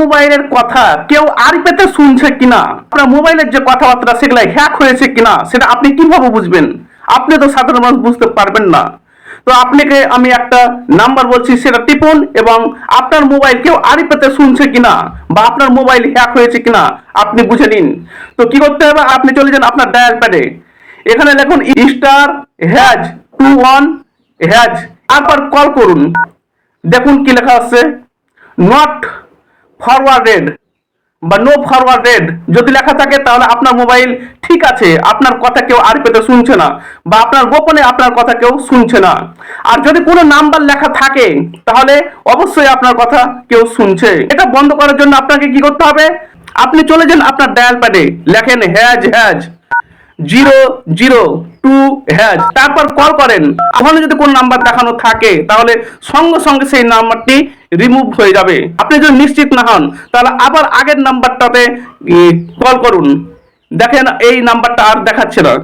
মোবাইলের কথা কেউ আর পেতে শুনছে কিনা? আপনার মোবাইলের যে কথাবার্তা, সেগুলো হ্যাক হয়েছে কিনা? সেটা আপনি কীভাবে বুঝবেন? আপনি তো সাধারণ মানুষ, বুঝতে পারবেন না। তো আপনাকে আমি একটা নাম্বার বলছি, সেটা টিপুন এবং আপনার মোবাইল কেউ আড়ি পেতে শুনছে কিনা বা আপনার মোবাইল হ্যাক হয়েছে কিনা আপনি বুঝে নিন। তো কি করতে হবে? আপনি চলে যান আপনার ডায়াল প্যাডে। এখানে লিখুন star hash two one hash. তারপর কল করুন। দেখুন কি লেখা আছে। নট ফরওয়ার্ডেড বা নো ফরওয়ার্ডেড যদি লেখা থাকে তাহলে আপনার মোবাইল ঠিক আছে, আপনার কথা কেউ আর পেতে শুনছে না, বা আপনার গোপনে আপনার কথা কেউ শুনছে না। আর যদি কোনো নাম্বার লেখা থাকে, তাহলে অবশ্যই আপনার কথা কেউ শুনছে। এটা বন্ধ করার জন্য আপনাকে কি করতে হবে? আপনি চলে যান আপনার ডায়াল প্যাডে লেখেন hash hash zero zero two hash তারপর কল করেন। ওখানে যদি কোনো নাম্বার দেখানো থাকে, তাহলে সঙ্গে সঙ্গে সেই নাম্বারটি রিমুভ হয়ে যাবে। আপনি যদি নিশ্চিত না হন, তাহলে আবার আগের নাম্বারটাতে কল করুন। দেখেন, এই নাম্বারটা আর দেখাচ্ছে না।